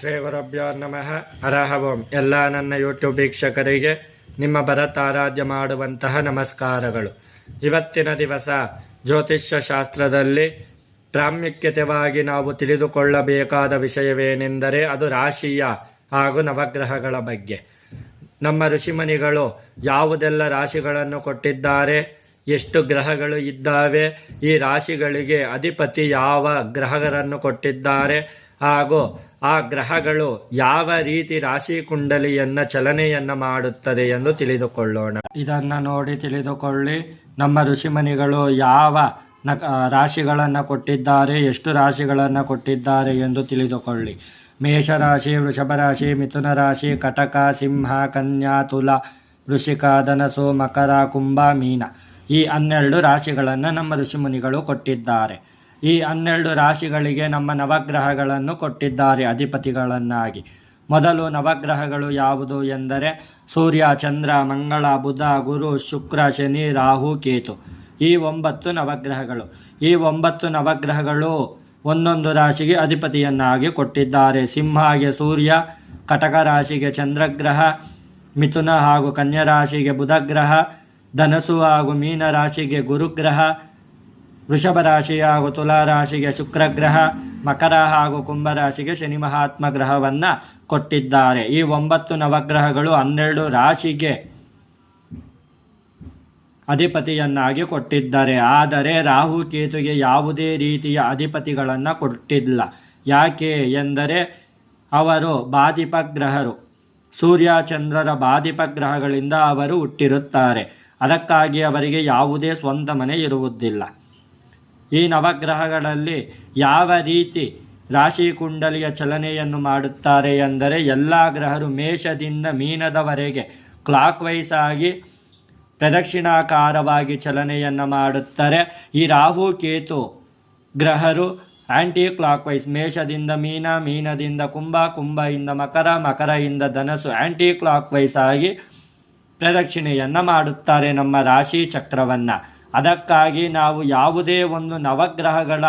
ಶ್ರೀ ನಮಃ. ಹರಹ ಎಲ್ಲ ನನ್ನ ಯೂಟ್ಯೂಬ್ ವೀಕ್ಷಕರಿಗೆ ನಿಮ್ಮ ಭರತ್ ಆರಾಧ್ಯ ಮಾಡುವಂತಹ ನಮಸ್ಕಾರಗಳು. ಇವತ್ತಿನ ದಿವಸ ಜ್ಯೋತಿಷ್ಯ ಶಾಸ್ತ್ರದಲ್ಲಿ ಪ್ರಾಮುಖ್ಯತೆವಾಗಿ ನಾವು ತಿಳಿದುಕೊಳ್ಳಬೇಕಾದ ವಿಷಯವೇನೆಂದರೆ ಅದು ರಾಶಿಯ ಹಾಗೂ ನವಗ್ರಹಗಳ ಬಗ್ಗೆ. ನಮ್ಮ ಋಷಿಮುನಿಗಳು ಯಾವುದೆಲ್ಲ ರಾಶಿಗಳನ್ನು ಕೊಟ್ಟಿದ್ದಾರೆ? ಎಷ್ಟು ಗ್ರಹಗಳು ಇದ್ದಾವೆ? ಈ ರಾಶಿಗಳಿಗೆ ಅಧಿಪತಿ ಯಾವ ಗ್ರಹಗಳನ್ನು ಕೊಟ್ಟಿದ್ದಾರೆ? ಹಾಗೂ ಆ ಗ್ರಹಗಳು ಯಾವ ರೀತಿ ರಾಶಿ ಕುಂಡಲಿಯನ್ನ ಚಲನೆಯನ್ನ ಮಾಡುತ್ತದೆ ಎಂದು ತಿಳಿದುಕೊಳ್ಳೋಣ. ಇದನ್ನು ನೋಡಿ ತಿಳಿದುಕೊಳ್ಳಿ. ನಮ್ಮ ಋಷಿಮನಿಗಳು ಯಾವ ನಕ ರಾಶಿಗಳನ್ನು ಕೊಟ್ಟಿದ್ದಾರೆ? ಎಷ್ಟು ರಾಶಿಗಳನ್ನು ಕೊಟ್ಟಿದ್ದಾರೆ ಎಂದು ತಿಳಿದುಕೊಳ್ಳಿ. ಮೇಷರಾಶಿ ವೃಷಭ ರಾಶಿ ಮಿಥುನ ರಾಶಿ ಕಟಕ, ಸಿಂಹ, ಕನ್ಯಾ, ತುಲ, ವೃಷಿಕ, ಧನಸು, ಮಕರ, ಕುಂಭ, ಮೀನ. ಈ ಹನ್ನೆರಡು ರಾಶಿಗಳನ್ನು ನಮ್ಮ ಋಷಿಮುನಿಗಳು ಕೊಟ್ಟಿದ್ದಾರೆ. ಈ ಹನ್ನೆರಡು ರಾಶಿಗಳಿಗೆ ನಮ್ಮ ನವಗ್ರಹಗಳನ್ನು ಕೊಟ್ಟಿದ್ದಾರೆ ಅಧಿಪತಿಗಳನ್ನಾಗಿ. ಮೊದಲು ನವಗ್ರಹಗಳು ಯಾವುದು ಎಂದರೆ ಸೂರ್ಯ, ಚಂದ್ರ, ಮಂಗಳ, ಬುಧ, ಗುರು, ಶುಕ್ರ, ಶನಿ, ರಾಹು, ಕೇತು. ಈ ಒಂಬತ್ತು ನವಗ್ರಹಗಳು. ಈ ಒಂಬತ್ತು ನವಗ್ರಹಗಳು ಒಂದೊಂದು ರಾಶಿಗೆ ಅಧಿಪತಿಯನ್ನಾಗಿ ಕೊಟ್ಟಿದ್ದಾರೆ. ಸಿಂಹಗೆ ಸೂರ್ಯ, ಕಟಕ ರಾಶಿಗೆ ಚಂದ್ರಗ್ರಹ, ಮಿಥುನ ಹಾಗೂ ಕನ್ಯಾ ರಾಶಿಗೆ ಬುಧಗ್ರಹ ಧನಸು ಹಾಗೂ ಮೀನ ರಾಶಿಗೆ ಗುರುಗ್ರಹ, ವೃಷಭ ರಾಶಿ ಹಾಗೂ ತುಲಾ ರಾಶಿಗೆ ಶುಕ್ರಗ್ರಹ, ಮಕರ ಹಾಗೂ ಕುಂಭರಾಶಿಗೆ ಶನಿ ಮಹಾತ್ಮ ಗ್ರಹವನ್ನು ಕೊಟ್ಟಿದ್ದಾರೆ. ಈ ಒಂಬತ್ತು ನವಗ್ರಹಗಳು ಹನ್ನೆರಡು ರಾಶಿಗೆ ಅಧಿಪತಿಯನ್ನಾಗಿ ಕೊಟ್ಟಿದ್ದಾರೆ. ಆದರೆ ರಾಹು ಕೇತುಗೆ ಯಾವುದೇ ರೀತಿಯ ಅಧಿಪತಿಗಳನ್ನು ಕೊಟ್ಟಿಲ್ಲ. ಯಾಕೆ ಎಂದರೆ ಅವರು ಬಾಧಿಪ ಗ್ರಹರು ಸೂರ್ಯ ಚಂದ್ರರ ಬಾಧಿಪ ಗ್ರಹಗಳಿಂದ ಅವರು ಹುಟ್ಟಿರುತ್ತಾರೆ. ಅದಕ್ಕಾಗಿ ಅವರಿಗೆ ಯಾವುದೇ ಸ್ವಂತ ಮನೆ ಇರುವುದಿಲ್ಲ. ಈ ನವಗ್ರಹಗಳಲ್ಲಿ ಯಾವ ರೀತಿ ರಾಶಿ ಕುಂಡಲಿಯ ಚಲನೆಯನ್ನು ಮಾಡುತ್ತಾರೆ ಎಂದರೆ ಎಲ್ಲ ಗ್ರಹರು ಮೇಷದಿಂದ ಮೀನದವರೆಗೆ ಕ್ಲಾಕ್ ವೈಸ್ ಆಗಿ ಪ್ರದಕ್ಷಿಣಾಕಾರವಾಗಿ ಚಲನೆಯನ್ನು ಮಾಡುತ್ತಾರೆ. ಈ ರಾಹು ಕೇತು ಗ್ರಹರು ಆ್ಯಂಟಿ ಕ್ಲಾಕ್ ವೈಸ್ ಮೇಷದಿಂದ ಮೀನ, ಮೀನದಿಂದ ಕುಂಭ ಕುಂಭದಿಂದ ಮಕರ ಮಕರದಿಂದ ಧನಸು ಆ್ಯಂಟಿ ಕ್ಲಾಕ್ ವೈಸ್ ಆಗಿ ಪ್ರದಕ್ಷಿಣೆಯನ್ನು ಮಾಡುತ್ತಾರೆ ನಮ್ಮ ರಾಶಿ ಚಕ್ರವನ್ನು. ಅದಕ್ಕಾಗಿ ನಾವು ಯಾವುದೇ ಒಂದು ನವಗ್ರಹಗಳ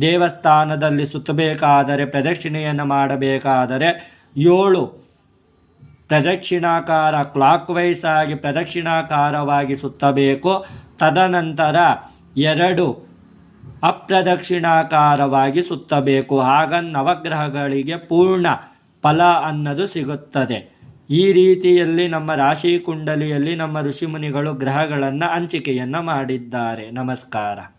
ದೇವಸ್ಥಾನದಲ್ಲಿ ಸುತ್ತಬೇಕಾದರೆ, ಪ್ರದಕ್ಷಿಣೆಯನ್ನು ಮಾಡಬೇಕಾದರೆ ಏಳು ಪ್ರದಕ್ಷಿಣಾಕಾರ ಕ್ಲಾಕ್ ವೈಸ್ ಆಗಿ ಪ್ರದಕ್ಷಿಣಾಕಾರವಾಗಿ ಸುತ್ತಬೇಕು. ತದನಂತರ ಎರಡು ಅಪ್ರದಕ್ಷಿಣಾಕಾರವಾಗಿ ಸುತ್ತಬೇಕು. ಆಗ ನವಗ್ರಹಗಳಿಗೆ ಪೂರ್ಣ ಫಲ ಅನ್ನೋದು ಸಿಗುತ್ತದೆ. ಈ ರೀತಿಯಲ್ಲಿ ನಮ್ಮ ರಾಶಿ ಕುಂಡಲಿಯಲ್ಲಿ ನಮ್ಮ ಋಷಿಮುನಿಗಳು ಗ್ರಹಗಳನ್ನು ಹಂಚಿಕೆಯನ್ನು ಮಾಡಿದ್ದಾರೆ. ನಮಸ್ಕಾರ.